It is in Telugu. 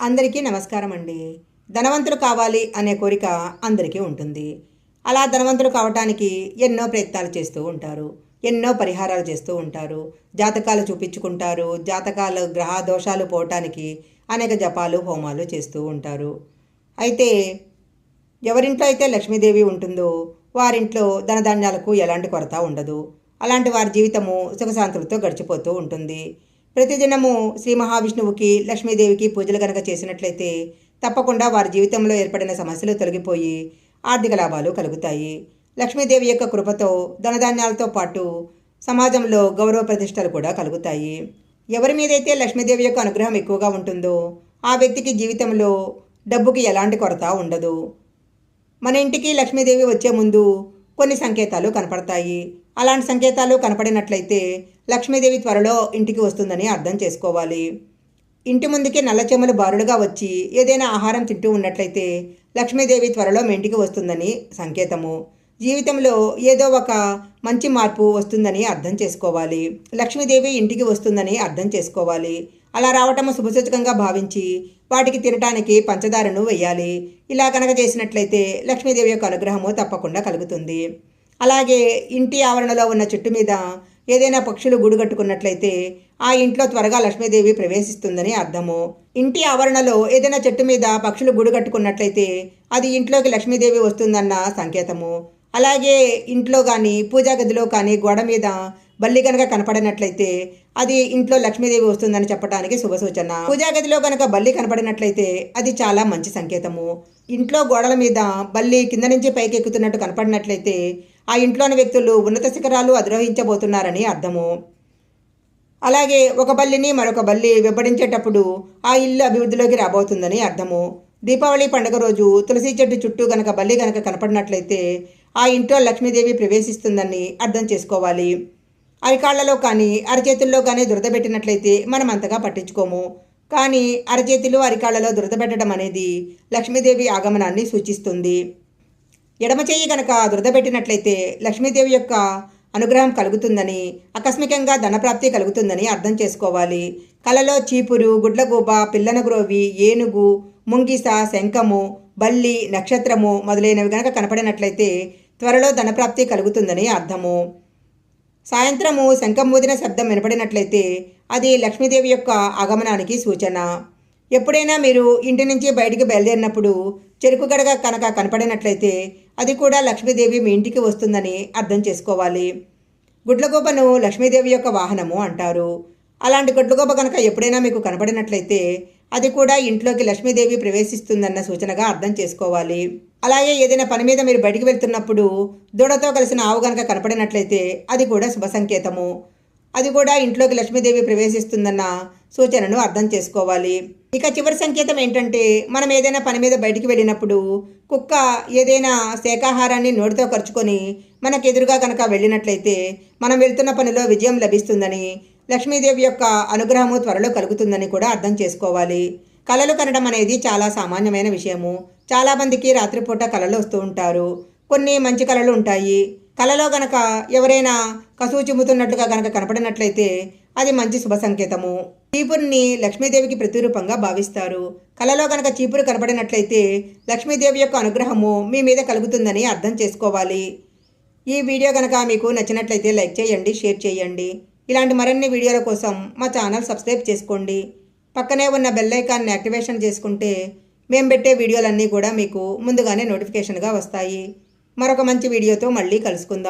అందరికీ నమస్కారం అండి. ధనవంతులు కావాలి అనే కోరిక అందరికీ ఉంటుంది. అలా ధనవంతులు కావటానికి ఎన్నో ప్రయత్నాలు చేస్తూ ఉంటారు. ఎన్నో పరిహారాలు చేస్తూ ఉంటారు. జాతకాలు చూపించుకుంటారు. జాతకాలు గ్రహ దోషాలు పోవటానికి అనేక జపాలు హోమాలు చేస్తూ ఉంటారు. అయితే ఎవరింట్లో అయితే లక్ష్మీదేవి ఉంటుందో వారింట్లో ధనధాన్యాలకు ఎలాంటి కొరత ఉండదు. అలాంటి వారి జీవితము సుఖశాంతులతో గడిచిపోతూ ఉంటుంది. ప్రతిదినము శ్రీ మహావిష్ణువుకి లక్ష్మీదేవికి పూజలు కనుక చేసినట్లయితే తప్పకుండా వారి జీవితంలో ఏర్పడిన సమస్యలు తొలగిపోయి ఆర్థిక లాభాలు కలుగుతాయి. లక్ష్మీదేవి యొక్క కృపతో ధనధాన్యాలతో పాటు సమాజంలో గౌరవ ప్రతిష్టలు కూడా కలుగుతాయి. ఎవరి మీదైతే లక్ష్మీదేవి యొక్క అనుగ్రహం ఎక్కువగా ఉంటుందో ఆ వ్యక్తికి జీవితంలో డబ్బుకి ఎలాంటి కొరత ఉండదు. మన ఇంటికి లక్ష్మీదేవి వచ్చే ముందు కొన్ని సంకేతాలు కనపడతాయి. అలాంటి సంకేతాలు కనపడినట్లయితే లక్ష్మీదేవి త్వరలో ఇంటికి వస్తుందని అర్థం చేసుకోవాలి. ఇంటి ముందుకే నల్ల చెమ్మలు బారులుగా వచ్చి ఏదైనా ఆహారం తింటూ ఉన్నట్లయితే లక్ష్మీదేవి త్వరలో మీ ఇంటికి వస్తుందని సంకేతము. జీవితంలో ఏదో ఒక మంచి మార్పు వస్తుందని అర్థం చేసుకోవాలి. లక్ష్మీదేవి ఇంటికి వస్తుందని అర్థం చేసుకోవాలి. అలా రావటము శుభసూచకంగా భావించి వాటికి తినటానికి పంచదారను వేయాలి ఇలా కనుక చేసినట్లయితే లక్ష్మీదేవి యొక్క అనుగ్రహము తప్పకుండా కలుగుతుంది. అలాగే ఇంటి ఆవరణలో ఉన్న చెట్టు మీద ఏదైనా పక్షులు గూడు కట్టుకున్నట్లయితే ఆ ఇంట్లో త్వరగా లక్ష్మీదేవి ప్రవేశిస్తుందని అర్థము. ఇంటి ఆవరణలో ఏదైనా చెట్టు మీద పక్షులు గూడు కట్టుకున్నట్లయితే అది ఇంట్లోకి లక్ష్మీదేవి వస్తుందన్న సంకేతము. అలాగే ఇంట్లో కానీ పూజా గదిలో కానీ గోడ మీద బల్లి కనుక కనపడినట్లయితే అది ఇంట్లో లక్ష్మీదేవి వస్తుందని చెప్పడానికి శుభ సూచన. పూజా గదిలో కనుక బల్లి కనపడినట్లయితే అది చాలా మంచి సంకేతము. ఇంట్లో గోడల మీద బల్లి కింద నుంచి పైకి ఎక్కుతున్నట్టు కనపడినట్లయితే ఆ ఇంట్లోని వ్యక్తులు ఉన్నత శిఖరాలు అధిరోహించబోతున్నారని అర్థము. అలాగే ఒక బల్లిని మరొక బల్లి వెంబడించేటప్పుడు ఆ ఇల్లు అభివృద్ధిలోకి రాబోతుందని అర్థము. దీపావళి పండుగ రోజు తులసి చెట్టు చుట్టూ గనక బల్లి గనక కనపడినట్లయితే ఆ ఇంట్లో లక్ష్మీదేవి ప్రవేశిస్తుందని అర్థం చేసుకోవాలి. అరికాళ్ళలో కానీ అరచేతుల్లో కానీ దురద పెట్టినట్లయితే మనం అంతగా పట్టించుకోము. కానీ అరచేతులు అరికాళ్ళలో దురద పెట్టడం అనేది లక్ష్మీదేవి ఆగమనాన్ని సూచిస్తుంది. ఎడమ చేయి గనక దురదపెట్టినట్లయితే లక్ష్మీదేవి యొక్క అనుగ్రహం కలుగుతుందని ఆకస్మికంగా ధనప్రాప్తి కలుగుతుందని అర్థం చేసుకోవాలి. కలలో చీపురు గుడ్లగూబ పిల్లనగ్రోవి ఏనుగు ముంగిస శంఖము బల్లి నక్షత్రము మొదలైనవి గనక కనపడినట్లయితే త్వరలో ధనప్రాప్తి కలుగుతుందని అర్థము. సాయంత్రము శంఖం ఊదిన శబ్దం వినపడినట్లయితే అది లక్ష్మీదేవి యొక్క ఆగమనానికి సూచన. ఎప్పుడైనా మీరు ఇంటి నుంచి బయటికి బయలుదేరినప్పుడు చెరుకు గడగ కనుక కనపడినట్లయితే అది కూడా లక్ష్మీదేవి మీ ఇంటికి వస్తుందని అర్థం చేసుకోవాలి. గుడ్లగోపను లక్ష్మీదేవి యొక్క వాహనము అంటారు. అలాంటి గుడ్లగోప కనుక ఎప్పుడైనా మీకు కనపడినట్లయితే అది కూడా ఇంట్లోకి లక్ష్మీదేవి ప్రవేశిస్తుందన్న సూచనగా అర్థం చేసుకోవాలి. అలాగే ఏదైనా పని మీద మీరు బయటికి వెళ్తున్నప్పుడు దూడతో కలిసిన ఆవు కనుక కనపడినట్లయితే అది కూడా శుభ సంకేతము. అది కూడా ఇంట్లోకి లక్ష్మీదేవి ప్రవేశిస్తుందన్న సూచనను అర్థం చేసుకోవాలి. ఇక చివరి సంకేతం ఏంటంటే మనం ఏదైనా పని మీద బయటికి వెళ్ళినప్పుడు కుక్క ఏదైనా శాకాహారాన్ని నోటితో ఖర్చుకొని మనకు ఎదురుగా కనుక వెళ్ళినట్లయితే మనం వెళ్తున్న పనిలో విజయం లభిస్తుందని లక్ష్మీదేవి యొక్క అనుగ్రహము త్వరలో కలుగుతుందని కూడా అర్థం చేసుకోవాలి. కళలు కనడం అనేది చాలా సామాన్యమైన విషయము. చాలామందికి రాత్రిపూట కళలు వస్తూ ఉంటారు. కొన్ని మంచి కళలు ఉంటాయి. కళలో గనక ఎవరైనా కసువు చిమ్ముతున్నట్లుగా గనక కనపడినట్లయితే అది మంచి శుభ సంకేతము. చీపురుని లక్ష్మీదేవికి ప్రతిరూపంగా భావిస్తారు. కలలో గనక చీపురు కనపడినట్లయితే లక్ష్మీదేవి యొక్క అనుగ్రహము మీ మీద కలుగుతుందని అర్థం చేసుకోవాలి. ఈ వీడియో కనుక మీకు నచ్చినట్లయితే లైక్ చేయండి షేర్ చేయండి. ఇలాంటి మరిన్ని వీడియోల కోసం మా ఛానల్ సబ్స్క్రైబ్ చేసుకోండి. పక్కనే ఉన్న బెల్ ఐకాన్ని యాక్టివేషన్ చేసుకుంటే మేము పెట్టే వీడియోలన్నీ కూడా మీకు ముందుగానే నోటిఫికేషన్గా వస్తాయి. మరొక మంచి వీడియోతో మళ్ళీ కలుసుకుందాం.